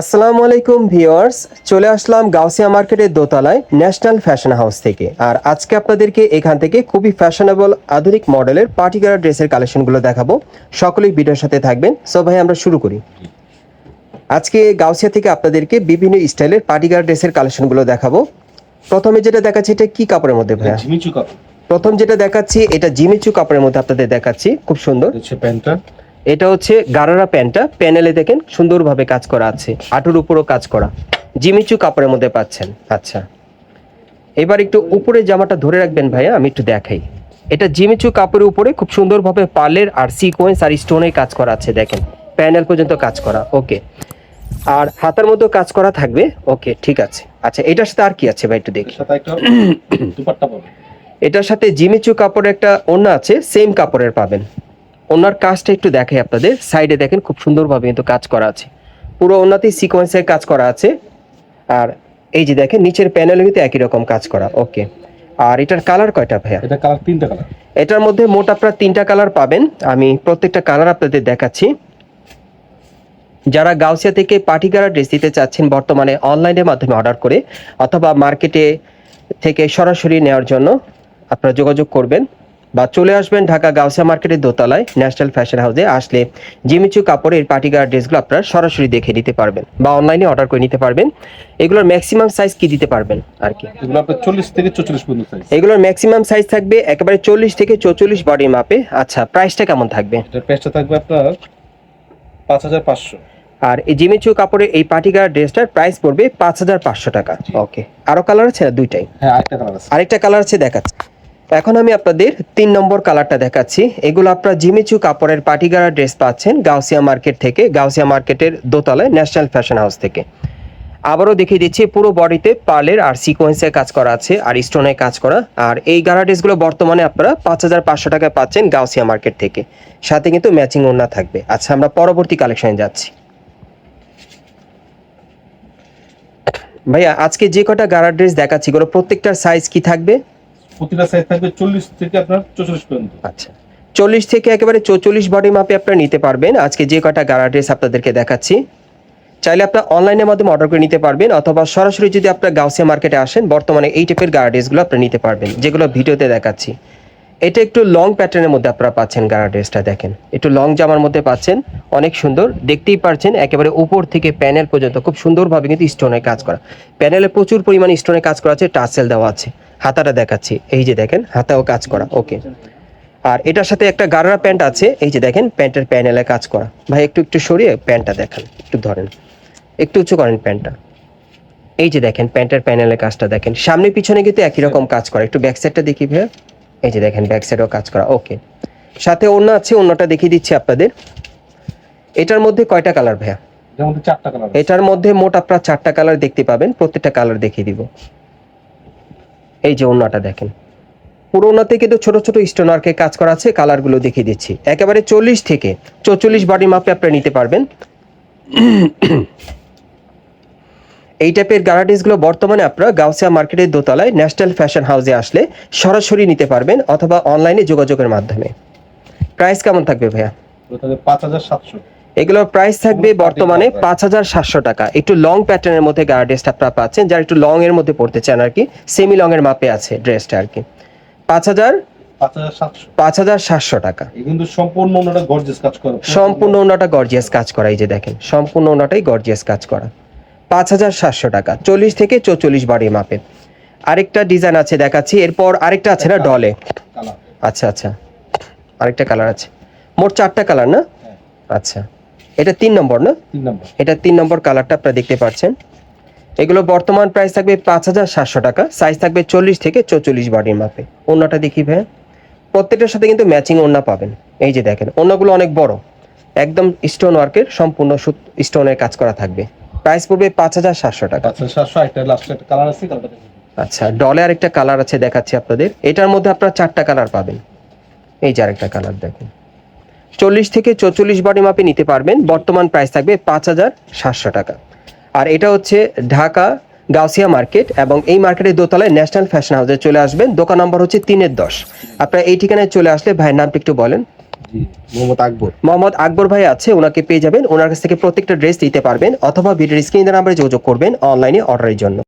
আসসালামু আলাইকুম ভিউয়ার্স চলে আসলাম গাউসিয়া মার্কেটের দোতলায় ন্যাশনাল ফ্যাশন হাউস থেকে। আর আজকে আপনাদেরকে এখান থেকে খুবই ফ্যাশনেবল আধুনিক মডেলের পার্টিকুলার ড্রেসের কালেকশনগুলো দেখাবো। সকলেই ভিডিওর সাথে থাকবেন। সো ভাই আমরা শুরু করি। আজকে গাউসিয়া থেকে আপনাদেরকে বিভিন্ন স্টাইলের পার্টিকুলার ড্রেসের কালেকশনগুলো দেখাবো। প্রথমে যেটা দেখাচ্ছি এটা কি কাপড়ের মধ্যে ভাইয়া? প্রথম যেটা দেখাচ্ছি এটা জিমিচু কাপড়ের মধ্যে আপনাদের দেখাচ্ছি। খুব সুন্দর। প্যান্টটা। এটা হচ্ছে গারারা প্যান্টটা। প্যানেলে দেখেন সুন্দরভাবে কাজ করা আছে। আটুর উপরও কাজ করা। জিমিচু কাপড়ের মধ্যে পাচ্ছেন। আচ্ছা। এবার একটু উপরে জামাটা ধরে রাখবেন ভাইয়া আমি একটু দেখাই। এটা জিমিচু কাপড়ের উপরে খুব সুন্দরভাবে পার্লের আর সিকোয়েন্স আর স্টোনের কাজ করা আছে দেখেন। প্যানেল পর্যন্ত কাজ করা ওকে। আর হাতার মধ্যেও কাজ করা থাকবে ওকে ঠিক আছে। আচ্ছা এটার সাথে আর কি আছে ভাই একটু দেখি। এটার সাথে জিমিচু কাপড়ের একটা ওড়না আছে সেম কাপড়ের পাবেন। ওনার কাজটা একটু দেখাই আপনাদের। সাইডে দেখেন খুব সুন্দরভাবে কিন্তু কাজ করা আছে। পুরো ওনাতেই সিকোয়েন্সের কাজ করা আছে। আর এই যে দেখেন নিচের প্যানেলে কিন্তু একই রকম কাজ করা। ওকে আর এটার কালার কয়টা ভাইয়া? এটা কালার তিনটা কালার এটার মধ্যে মোট আপনারা তিনটা কালার পাবেন। আমি প্রত্যেকটা কালার আপনাদের দেখাচ্ছি। যারা গাউসিয়া থেকে পার্টি কালার ড্রেস দিতে চাচ্ছেন বর্তমানে অনলাইনের মাধ্যমে অর্ডার করে অথবা মার্কেটে থেকে সরাসরি নেওয়ার জন্য আপনারা যোগাযোগ করবেন। বা চলে আসবেন ঢাকা গাউসিয়া মার্কেটের দোতলায় ন্যাশনাল ফ্যাশন হাউসে আসলে জিমিচু কাপড়ের পার্টি কালার ড্রেসগুলো আপনারা সরাসরি দেখে নিতে পারবেন বা অনলাইনে অর্ডার করে নিতে পারবেন। এগুলোর ম্যাক্সিমাম সাইজ কি দিতে পারবেন আর কি? এগুলো আপনার চল্লিশ থেকে চল্লিশ পর্যন্ত সাইজ এগুলোর ম্যাক্সিমাম সাইজ থাকবে একেবারে চল্লিশ থেকে চৌচল্লিশ বডি মাপে আচ্ছা প্রাইসটা কেমন থাকবে? প্রাইসটা থাকবে আপনার পাঁচ হাজার পাঁচশো। আর এই জিমিচু কাপড়ের এই পার্টিকার ড্রেসটার প্রাইস পড়বে পাঁচ হাজার পাঁচশো টাকা। ওকে আরও কালার আছে দুইটাই? হ্যাঁ আরেকটা কালার আছে। আরেকটা কালার আছে দেখাচ্ছি। এখন আমি আপনাদের তিন নম্বর কালারটা দেখাচ্ছি। এগুলো আপনারা জিমিচু কাপড়ের পার্টিগারা ড্রেস পাচ্ছেন গাউসিয়া মার্কেট থেকে, গাউসিয়া মার্কেটের দোতলায় ন্যাশনাল ফ্যাশন হাউস থেকে। আবারও দেখিয়ে দিচ্ছি, পুরো বডিতে পার্লের আর সিকোয়েন্সের কাজ করা আছে, আর স্টোনের কাজ করা। আর এই গারা ড্রেসগুলো বর্তমানে আপনারা পাঁচ হাজার পাঁচশো টাকায় পাচ্ছেন গাউসিয়া মার্কেট থেকে। সাথে কিন্তু ম্যাচিং ওড়না থাকবে। আচ্ছা আমরা পরবর্তী কালেকশনে যাচ্ছি। ভাইয়া, আজকে যে কটা গারা ড্রেস দেখাচ্ছি, এগুলো প্রত্যেকটার সাইজ কি থাকবে? প্রতিটা সাইজ থাকবে চল্লিশ থেকে আপনার চল্লিশ পর্যন্ত। আচ্ছা। চল্লিশ থেকে একেবারে চৌচল্লিশ বডি মাপে আপনারা নিতে পারবেন। আজকে যে কটা গারা ড্রেস আপনাদেরকে দেখাচ্ছি, চাইলে আপনার অনলাইনের মাধ্যমে অর্ডার করে নিতে পারবেন, অথবা সরাসরি যদি আপনার গাউসিয়া মার্কেটে আসেন, বর্তমানে এই টাইপের গারা ড্রেসগুলো আপনি নিতে পারবেন, যেগুলো ভিডিওতে দেখাচ্ছি। এটা একটু লং প্যাটার্নের মধ্যে আপনারা পাচ্ছেন গারা ড্রেসটা দেখেন। একটু লং জামার মধ্যে পাচ্ছেন, অনেক সুন্দর। দেখতেই পারছেন, একেবারে উপর থেকে প্যানেল পর্যন্ত খুব সুন্দরভাবে কিন্তু স্টোনের কাজ করা। প্যানেলে প্রচুর পরিমাণে স্টোনের কাজ করা আছে টাসেল দেওয়া আছে। হাতাটা দেখাচ্ছি। এই যে দেখেন হাতাও কাজ করা ওকে। আর এটার সাথে একটা গাররা প্যান্ট আছে এই যে দেখেন প্যান্টের প্যানেলে কাজ করা। ভাই একটু একটু সরিয়ে প্যান্টটা দেখান একটু ধরেন। একটু উঁচু করেন প্যান্টটা। এই যে দেখেন প্যান্টের প্যানেলের কাজটা দেখেন। সামনে পিছনে কিন্তু একই রকম কাজ করা। একটু ব্যাক সাইডটা দেখি ভাইয়া। এই যে দেখেন ব্যাক সাইডেও কাজ করা ওকে। সাথে অন্য আছে অন্যটা দেখিয়ে দিচ্ছি আপনাদের। এটার মধ্যে কয়টা কালার ভাইয়া? এটার মধ্যে এটার মধ্যে মোট আপনারা চারটা কালার দেখতে পাবেন প্রত্যেকটা কালার দেখিয়ে দিব। এই যে অন্যটা দেখেন। পুরো ওনাতে কিন্তু ছোট ছোট স্টোন ওয়ার্কের কাজ করা আছে, কালারগুলো দেখিয়ে দিচ্ছি। একেবারে চল্লিশ থেকে চৌচল্লিশ বডি মাপে আপনারা নিতে পারবেন। এই টাইপের গ্যারাডিসগুলো বর্তমানে আপনারা গাউসিয়া মার্কেটের দোতলায় ন্যাশনাল ফ্যাশন হাউসে আসলে সরাসরি নিতে পারবেন অথবা অনলাইনে যোগাযোগের মাধ্যমে। প্রাইস কেমন থাকবে ভাইয়া? পাঁচ হাজার সাতশো। এগুলোর প্রাইস থাকবে বর্তমানে পাঁচ হাজার সাতশো টাকা। একটু লং প্যাটার্নের মধ্যে গাড়া ড্রেসটা আপনারা পাচ্ছেন যারা একটু লং এর মধ্যে পড়তে চান আর কি সেমি লং এর মাপে আছে ড্রেসটা আর কি। পাঁচ হাজার পাঁচ হাজার সাতশো। টাকা। কিন্তু সম্পূর্ণ ওনাটা গর্জেস কাজ করে। সম্পূর্ণ ওনাটা গর্জিয়াস কাজ করা এই যে দেখেন সম্পূর্ণ ওনাটাই গর্জিয়াস কাজ করা। পাঁচ হাজার সাতশো টাকা চল্লিশ থেকে চৌচল্লিশ বাড়ি মাপে। আরেকটা ডিজাইন আছে দেখাচ্ছি এরপর আরেকটা আছে না ডলে আচ্ছা আচ্ছা। আরেকটা কালার আছে। মোট চারটা কালার না? হ্যাঁ। আচ্ছা। এটা তিন নম্বর না? এটা তিন নম্বর কালারটা আপনারা দেখতে পাচ্ছেন। এগুলো বর্তমান প্রাইস থাকবে পাঁচ হাজার সাতশো টাকা সাইজ থাকবে চল্লিশ থেকে চৌচল্লিশ বডির মাপে। ওড়নাটা দেখি ভাই প্রত্যেকটার সাথে কিন্তু ম্যাচিং ওড়না পাবেন। এই যে দেখেন ওড়নাগুলো অনেক বড়। একদম স্টোন ওয়ার্কের সম্পূর্ণ স্টোনের কাজ করা থাকবে। প্রাইস পড়বে পাঁচ হাজার সাতশো টাকা। আচ্ছা ডলে আরেকটা কালার আছে দেখাচ্ছি আপনাদের। এটার মধ্যে আপনারা চারটা কালার পাবেন। এই যে আরেকটা কালার দেখুন। চল্লিশ থেকে চৌচল্লিশ বডি মাপে নিতে পারবেন। বর্তমান প্রাইস থাকবে পাঁচ হাজার সাতশো টাকা। আর এটা হচ্ছে ঢাকা গাউসিয়া মার্কেট এবং এই মার্কেটের দোতলায় ন্যাশনাল ফ্যাশন হাউসে চলে আসবেন। দোকান নম্বর হচ্ছে তিনের দশ। আপনারা এই ঠিকানায় চলে আসলে ভাইয়ের নামটা একটু বলেন। জি মোহাম্মদ আকবর। মোহাম্মদ আকবর ভাই আছে ওনাকে পেয়ে যাবেন। ওনার কাছ থেকে প্রত্যেকটা ড্রেস নিতে পারবেন অথবা ভিডিওর স্ক্রিনের নাম্বারে যোগাযোগ করবেন অনলাইনে অর্ডারের জন্য।